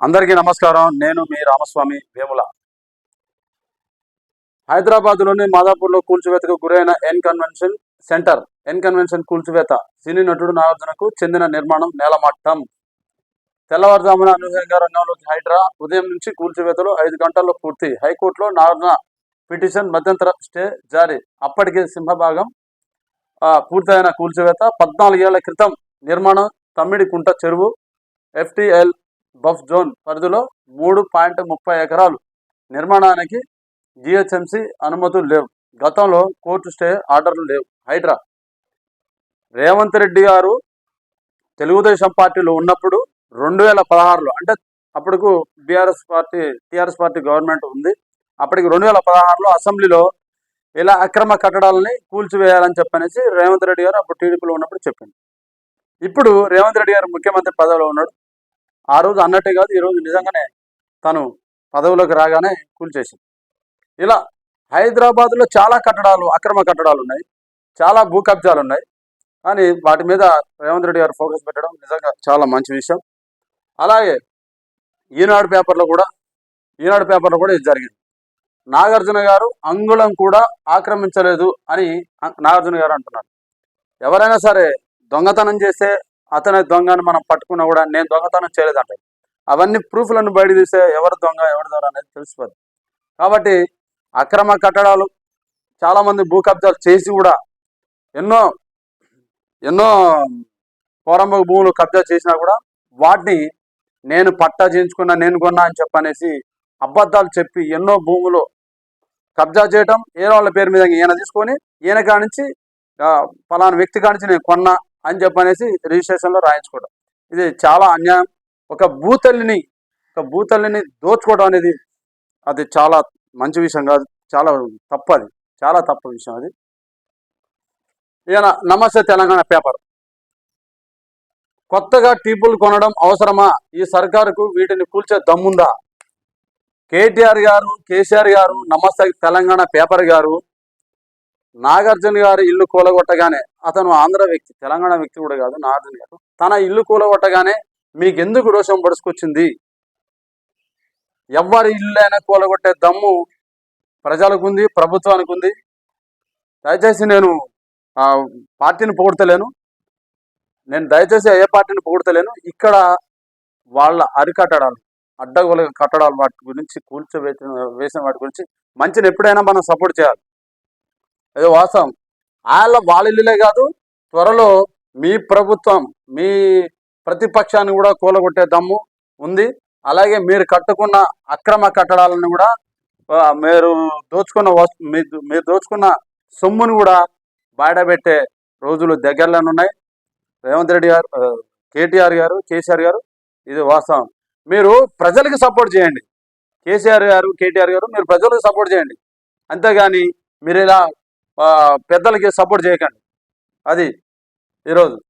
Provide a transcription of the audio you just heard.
అందరికీ నమస్కారం. నేను మీ రామస్వామి వేముల. హైదరాబాద్లోని మాదాపూర్లో కూల్చివేతకు గురైన N convention centre N convention కూల్చివేత సినీ నటుడు నాగార్జునకు చెందిన నిర్మాణం నేలమట్టం. తెల్లవారుజామున అనూహ్యంగా రంగంలోకి హైడ్రా ఉదయం నుంచి కూల్చివేతలు ఐదు గంటల్లో పూర్తి. హైకోర్టులో నాగార్జున పిటిషన్ మధ్యంతర స్టే జారీ. అప్పటికే సింహభాగం పూర్తయిన కూల్చివేత పద్నాలుగేళ్ళ క్రితం నిర్మాణం తమ్మిడి కుంట చెరువు ఎఫ్టిఎల్ బఫ్ జోన్ పరిధిలో మూడు పాయింట్ ముప్పై ఎకరాలు. నిర్మాణానికి జిహెచ్ఎంసి అనుమతులు లేవు. గతంలో కోర్టు స్టే ఆర్డర్లు లేవు. హైడ్రా. రేవంత్ రెడ్డి గారు తెలుగుదేశం పార్టీలో ఉన్నప్పుడు రెండు వేల పదహారులో అంటే అప్పటికు BRS party TRS party government ఉంది. అప్పటికి రెండు వేల పదహారులో అసెంబ్లీలో ఇలా అక్రమ కట్టడాలని కూల్చివేయాలని చెప్పనేసి రేవంత్ రెడ్డి గారు అప్పుడు టీడీపీలో ఉన్నప్పుడు చెప్పింది ఇప్పుడు రేవంత్ రెడ్డి గారు ముఖ్యమంత్రి పదవిలో ఉన్నాడు. ఆ రోజు అన్నట్టే కాదు ఈరోజు నిజంగానే తను పదవులకు రాగానే కూల్చేసింది ఇలా హైదరాబాద్లో చాలా కట్టడాలు అక్రమ కట్టడాలు ఉన్నాయి. చాలా భూ కబ్జాలు ఉన్నాయి. కానీ వాటి మీద రేవంత్ రెడ్డి గారు ఫోకస్ పెట్టడం నిజంగా చాలా మంచి విషయం. అలాగే ఈనాడు పేపర్లో కూడా ఈనాడు పేపర్లో కూడా ఇది జరిగింది. నాగార్జున గారు అంగుళం కూడా ఆక్రమించలేదు అని నాగార్జున గారు అంటున్నారు. ఎవరైనా సరే దొంగతనం చేస్తే అతని దొంగను మనం పట్టుకున్నా కూడా నేను దొంగతనం చేయలేదంట. అవన్నీ ప్రూఫ్లను బయట తీస్తే ఎవరు దొంగ ఎవరు దొంగ అనేది తెలిసిపోదు. కాబట్టి అక్రమ కట్టడాలు చాలామంది భూ కబ్జాలు చేసి కూడా ఎన్నో ఎన్నో పోరంబ భూములు కబ్జా చేసినా కూడా వాటిని నేను పట్టా చేయించుకున్నా నేను కొన్నా అని చెప్పనేసి అబద్ధాలు చెప్పి ఎన్నో భూములు కబ్జా చేయటం ఏ వాళ్ళ పేరు మీద ఈయన తీసుకొని ఈయన కానించి ఫలానా వ్యక్తి కానించి నేను కొన్నా అని చెప్పనేసి రిజిస్ట్రేషన్లో రాయించుకోవడం. ఇది చాలా అన్యాయం. ఒక భూతల్లిని ఒక భూతల్లిని దోచుకోవడం అనేది అది చాలా మంచి విషయం కాదు. చాలా తప్పు అది. చాలా తప్పు విషయం అది. ఈయన నమస్తే తెలంగాణ పేపర్. కొత్తగా టీపులు కొనడం అవసరమా? ఈ సర్కారుకు వీటిని కూల్చే దమ్ముందా? కేటీఆర్ గారు కేసీఆర్ గారు నమస్తే తెలంగాణ పేపర్ గారు నాగార్జున గారి ఇల్లు కూలగొట్టగానే అతను ఆంధ్ర వ్యక్తి తెలంగాణ వ్యక్తి కూడా కాదు నాగార్జున గారు. తన ఇల్లు కూలగొట్టగానే మీకు ఎందుకు రోషం పడుచుకొచ్చింది ఎవరి ఇల్లు అయినా కూలగొట్టే దమ్ము ప్రజలకు ఉంది ప్రభుత్వానికి ఉంది. దయచేసి నేను పార్టీని పొగుడతలేను. నేను దయచేసి ఏ పార్టీని పొగుడతలేను. ఇక్కడ వాళ్ళ అరికట్టడాలు అడ్డగోల కట్టడాలు వాటి గురించి కూల్చోవేసిన వేసిన వాటి గురించి మంచిని ఎప్పుడైనా మనం సపోర్ట్ చేయాలి. అది వాస్తవం. వాళ్ళ వాళ్ళ ఇల్లులే కాదు త్వరలో మీ ప్రభుత్వం మీ ప్రతిపక్షాన్ని కూడా కూలగొట్టే దమ్ము ఉంది. అలాగే మీరు కట్టుకున్న అక్రమ కట్టడాలను కూడా మీరు దోచుకున్న వస్తు మీరు దోచుకున్న సొమ్మును కూడా బయటపెట్టే రోజులు దగ్గరలోనే ఉన్నాయి. రేవంత్ రెడ్డి గారు కేటీఆర్ గారు కేసీఆర్ గారు ఇది వాస్తవం. మీరు ప్రజలకు సపోర్ట్ చేయండి. కేసీఆర్ గారు కేటీఆర్ గారు మీరు ప్రజలకు సపోర్ట్ చేయండి. అంతేగాని మీరు ఇలా పెద్దలకి సపోర్ట్ చేయకండి. అది ఈరోజు.